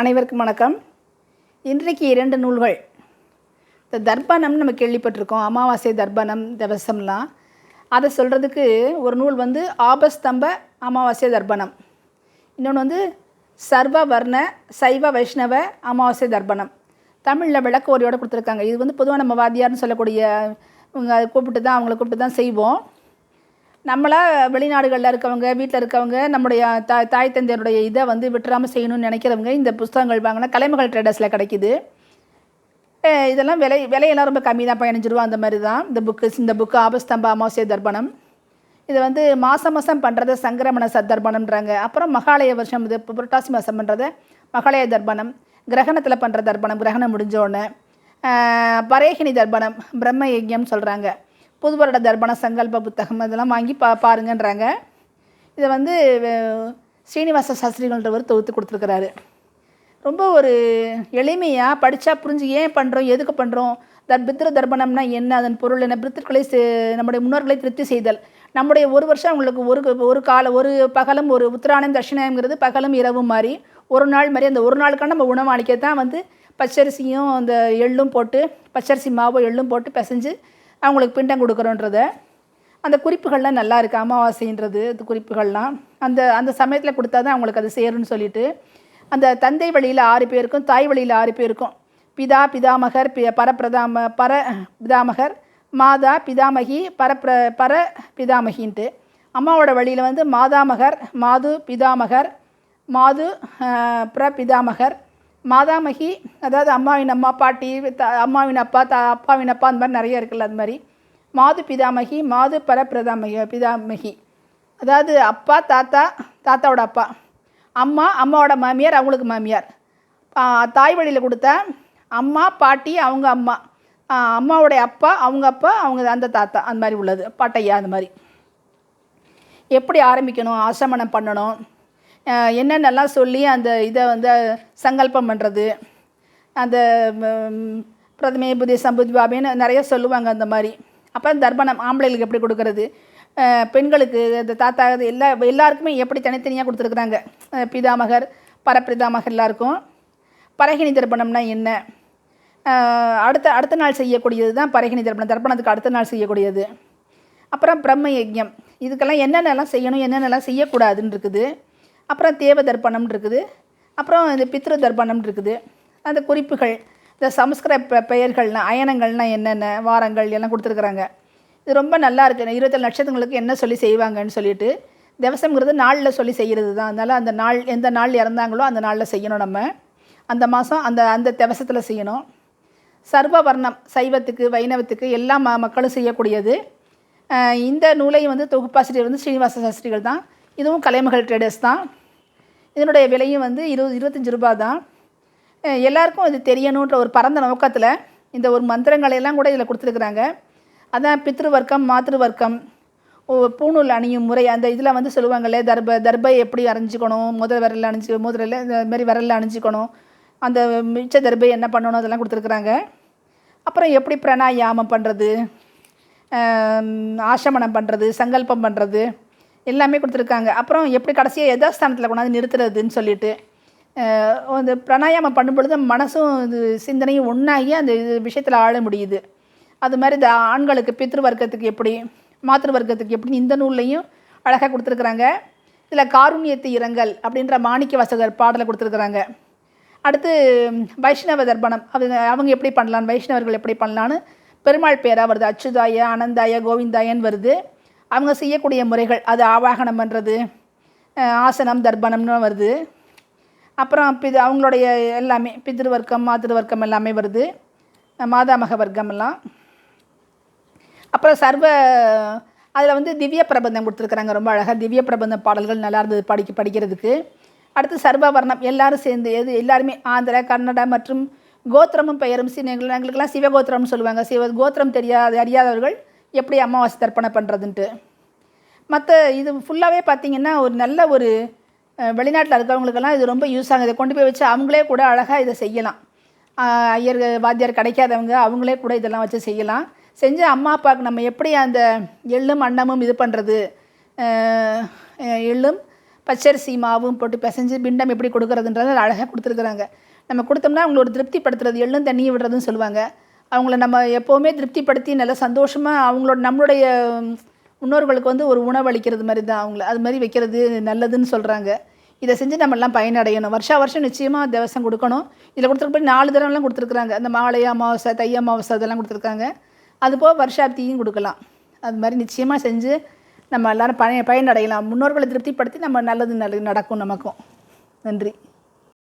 அனைவருக்கும் வணக்கம். இன்றைக்கு இரண்டு நூல்கள். இந்த தர்ப்பணம் நம்ம கேள்விப்பட்டிருக்கோம். அமாவாசை தர்ப்பணம் தவசம்லாம். அதை சொல்கிறதுக்கு ஒரு நூல் வந்து ஆபஸ்தம்ப அமாவாசை தர்ப்பணம். இன்னொன்று வந்து சர்வ வர்ண சைவ வைஷ்ணவ அமாவாசை தர்ப்பணம். தமிழில் விளக்கு ஒரையோட கொடுத்துருக்காங்க. இது வந்து பொதுவாக நம்ம வாத்தியார்னு சொல்லக்கூடிய இவங்க அதை கூப்பிட்டு தான் அவங்கள கூப்பிட்டு தான் செய்வோம். நம்மளா வெளிநாடுகளில் இருக்கவங்க வீட்டில் இருக்கவங்க நம்முடைய தா தாய் தந்தையருடைய இதை வந்து விட்டுறாமல் செய்யணும்னு நினைக்கிறவங்க இந்த புஸ்தகங்கள் வாங்கினா கலைமகள் ட்ரேடர்ஸில் கிடைக்குது. இதெல்லாம் விலை விலையெல்லாம் ரொம்ப கம்மி தான் பதினஞ்சு ரூபா அந்த மாதிரி தான் இந்த புக்கு இந்த புக்கு ஆபஸ்தம்ப அமாவாசை தர்ப்பணம். இது வந்து மாதம் மாதம் பண்ணுறது சங்கிரமண சத்தர்ப்பணம்ன்றாங்க. அப்புறம் மகாலய வருஷம் இது புரட்டாசி மாதம் பண்ணுறத மகாலய தர்ப்பணம் கிரகணத்தில் பண்ணுற தர்ப்பணம் கிரகணம் முடிஞ்ச உடனே. பரேகினி தர்ப்பணம் பிரம்ம யஜ்யம் சொல்கிறாங்க புது வருட தர்ப்பண சங்கல்ப புத்தகம் இதெல்லாம் வாங்கி பா பாருங்கன்றாங்க. இதை வந்து ஸ்ரீனிவாச சாஸ்திரிகள்ன்றவர் தொகுத்து கொடுத்துருக்கிறாரு. ரொம்ப ஒரு எளிமையாக படித்தா புரிஞ்சு ஏன் பண்ணுறோம் எதுக்கு பண்ணுறோம் தர் பித்ர தர்ப்பணம்னா என்ன அதன் பொருள் என்ன பித்திருக்களை நம்முடைய முன்னோர்களை திருப்தி செய்தல். நம்முடைய ஒரு வருஷம் அவங்களுக்கு ஒரு ஒரு கால ஒரு பகலும் ஒரு உத்திராணம் தட்சிணாயம்ங்கிறது பகலும் இரவும் மாதிரி ஒரு நாள் மாதிரி அந்த ஒரு நாளுக்கான நம்ம உணவு அளிக்க தான் வந்து பச்சரிசியும் அந்த எள்ளும் போட்டு பச்சரிசி மாவும் எள்ளும் போட்டு பிசைஞ்சு அவங்களுக்கு பிண்டம் கொடுக்குறோன்றத அந்த குறிப்புகள்லாம் நல்லா இருக்குது அமாவாசைன்றது குறிப்புகள்லாம். அந்த அந்த சமயத்தில் கொடுத்தா தான் அவங்களுக்கு அது சேரும்னு சொல்லிட்டு அந்த தந்தை வழியில் ஆறு பேருக்கும் தாய் வழியில் ஆறு பேருக்கும் பிதா பிதாமகர் பி பரப்பிரதாம பர பிதாமகர் மாதா பிதாமகி பரப்ர பர பிதாமகின்ட்டு. அம்மாவோட வழியில் வந்து மாதாமகர் மாது பிதாமகர் மாது அஹ், பிரபிதாமகர் மாதாமகி அதாவது அம்மாவின் அம்மா பாட்டி த அம்மாவின் அப்பா த அப்பாவின் அப்பா அந்த மாதிரி நிறைய இருக்குல்ல அது மாதிரி. மாது பிதாமகி மாது பரப்பிரதாமகி பிதாமகி. அதாவது அப்பா தாத்தா தாத்தாவோட அப்பா. அம்மா அம்மாவோட மாமியார் அவங்களுக்கு மாமியார். தாய் வழியில் கொடுத்த அம்மா பாட்டி அவங்க அம்மா. அம்மாவோடைய அம்மாவுடைய அப்பா அவங்க அப்பா அவங்க அந்த தாத்தா அந்த மாதிரி உள்ளது. பாட்டையா அந்த மாதிரி. எப்படி ஆரம்பிக்கணும் ஆசமனம் பண்ணணும்? என்னென்னலாம் சொல்லி அந்த இதை வந்து சங்கல்பம் பண்ணுறது அந்த பிரதமே புதிய சம்புதி பாபேன்னு நிறைய சொல்லுவாங்க அந்த மாதிரி. அப்புறம் தர்ப்பணம் ஆம்பளைகளுக்கு எப்படி கொடுக்கறது? பெண்களுக்கு இந்த தாத்தா இது எல்லா எல்லாருக்குமே எப்படி தனித்தனியாக கொடுத்துருக்குறாங்க? பிதாமகர் பரப்பிதாமகர் எல்லாருக்கும். பரகினி தர்ப்பணம்னா என்ன? அடுத்த அடுத்த நாள் செய்யக்கூடியது தான் பரகினி தர்ப்பணம் தர்ப்பணத்துக்கு அடுத்த நாள் செய்யக்கூடியது. அப்புறம் பிரம்ம யஜ்யம். இதுக்கெல்லாம் என்னென்னலாம் செய்யணும் என்னென்னலாம் செய்யக்கூடாதுன்னு இருக்குது. அப்புறம் தேவ தர்ப்பணம் இருக்குது. அப்புறம் இந்த பித்ரு தர்ப்பணம் இருக்குது. அந்த குறிப்புகள் இந்த சமஸ்கிருத பெயர்கள்னால் அயனங்கள்னால் என்னென்ன வாரங்கள் எல்லாம் கொடுத்துருக்குறாங்க. இது ரொம்ப நல்லா இருக்குது இருபத்தேழு நட்சத்திரங்களுக்கு என்ன சொல்லி செய்வாங்கன்னு சொல்லிட்டு திவசம்ங்கிறது நாளில் சொல்லி செய்கிறது தான். அதனால் அந்த நாள் எந்த நாள் இறந்தாங்களோ அந்த நாளில் செய்யணும் நம்ம. அந்த மாதம் அந்த அந்த திவசத்தில் செய்யணும். சர்வ வர்ணம் சைவத்துக்கு வைணவத்துக்கு எல்லா ம மக்களும் செய்யக்கூடியது. இந்த நூலை வந்து தொகுப்பாசிரியர் வந்து ஸ்ரீனிவாச சாஸ்திரிகள் தான். இதுவும் கலைமகள் ட்ரேடர்ஸ் தான். இதனுடைய விலையும் வந்து இருபது இருபத்தஞ்சி ரூபா தான். எல்லாருக்கும் இது தெரியணுன்ற ஒரு பரந்த நோக்கத்தில் இந்த ஒரு மந்திரங்களையெல்லாம் கூட இதில் கொடுத்துருக்குறாங்க. அதான் பித்ரு வர்க்கம் மாத்திரு வர்க்கம் ஓ- பூணூல் அணியும் முறை அந்த இதில் வந்து சொல்லுவாங்களே தர்ப தர்பை எப்படி அணிஞ்சிக்கணும் முதல் விரலில் அணிஞ்சு முதல்ல இந்த மாதிரி விரலில் அணிஞ்சிக்கணும் அந்த மிச்ச தர்பை என்ன பண்ணணும் அதெல்லாம் கொடுத்துருக்குறாங்க. அப்புறம் எப்படி பிரணாயாமம் பண்ணுறது ஆசமனம் பண்ணுறது சங்கல்பம் பண்ணுறது எல்லாமே கொடுத்துருக்காங்க. அப்புறம் எப்படி கடைசியாக யதாஸ்தானத்தில் கொண்டாந்து நிறுத்துறதுன்னு சொல்லிட்டு அந்த பிராணாயாமம் பண்ணும்பொழுது மனசும் இது சிந்தனையும் ஒன்றாகி அந்த இது விஷயத்தில் ஆழ முடியுது. அது மாதிரி இந்த ஆண்களுக்கு பித்ரு வர்க்கத்துக்கு எப்படி மாத்திரு வர்க்கத்துக்கு எப்படி இந்த நூல்லையும் அழகாக கொடுத்துருக்குறாங்க. இதில் காருண்யத்து இரங்கல் அப்படின்ற மாணிக்க வாசகர் பாடலை கொடுத்துருக்குறாங்க. அடுத்து வைஷ்ணவ தர்ப்பணம். அவங்க அவங்க எப்படி பண்ணலான்னு வைஷ்ணவர்கள் எப்படி பண்ணலான்னு பெருமாள் பேராக வருது. அச்சுதாய அனந்தாய கோவிந்தாயன்னு வருது. அவங்க செய்யக்கூடிய முறைகள் அது ஆவாகனம் பண்ணுறது ஆசனம் தர்ப்பணம்னு வருது. அப்புறம் பிது அவங்களுடைய எல்லாமே பிதிரு வர்க்கம் வர்க்கம் எல்லாமே வருது. மாதாமக வர்க்கம் எல்லாம். அப்புறம் சர்வ அதில் வந்து திவ்ய பிரபந்தம் கொடுத்துருக்குறாங்க ரொம்ப அழகாக திவ்ய பிரபந்தம் பாடல்கள் நல்லா இருந்தது படிக்க படிக்கிறதுக்கு. அடுத்து சர்வவர்ணம் எல்லாரும் சேர்ந்து எது எல்லாருமே ஆந்திரா கன்னடா மற்றும் கோத்திரமும் பெயரும் சின்ன எங்களுக்கெல்லாம் சிவகோத்திரம்னு சொல்லுவாங்க. சிவ கோத்திரம் தெரியாத அறியாதவர்கள் எப்படி அமாவாசை தர்ப்பணம் பண்ணுறதுன்ட்டு மற்ற இது ஃபுல்லாகவே பார்த்தீங்கன்னா ஒரு நல்ல ஒரு வெளிநாட்டில் இருக்கிறவங்களுக்கெல்லாம் இது ரொம்ப யூஸ் ஆகும் இதை கொண்டு போய் வச்சு அவங்களே கூட அழகாக இதை செய்யலாம். ஐயர் வாத்தியார் கிடைக்காதவங்க அவங்களே கூட இதெல்லாம் வச்சு செய்யலாம். செஞ்சு அம்மா அப்பாவுக்கு நம்ம எப்படி அந்த எள்ளும் அன்னமும் இது பண்ணுறது எள்ளும் பச்சரிசி மாவும் போட்டு பிசைஞ்சு பிண்டம் எப்படி கொடுக்குறதுன்றது அழகாக கொடுத்துருக்குறாங்க. நம்ம கொடுத்தோம்னா அவங்களோட திருப்திப்படுத்துறது எள்ளும் தண்ணியை விடுறதுன்னு சொல்லுவாங்க. அவங்கள நம்ம எப்போவுமே திருப்திப்படுத்தி நல்லா சந்தோஷமாக அவங்களோட நம்மளுடைய முன்னோர்களுக்கு வந்து ஒரு உணவு அளிக்கிறது மாதிரி தான் அவங்கள. அது மாதிரி வைக்கிறது நல்லதுன்னு சொல்கிறாங்க இதை செஞ்சு நம்ம எல்லாம் பயனடையணும். வருஷா வருஷம் நிச்சயமாக திவசம் கொடுக்கணும். இதில் கொடுத்துருப்படி நாலு தடவைலாம் கொடுத்துருக்குறாங்க. அந்த மாலை அமாவாசை தை அமாவாசை அதெல்லாம் கொடுத்துருக்காங்க. அதுபோக வருஷாப்தியும் கொடுக்கலாம். அது மாதிரி நிச்சயமாக செஞ்சு நம்ம எல்லோரும் பயன் பயனடையலாம். முன்னோர்களை திருப்திப்படுத்தி நம்ம நல்லது நல்லது நடக்கும் நமக்கும். நன்றி.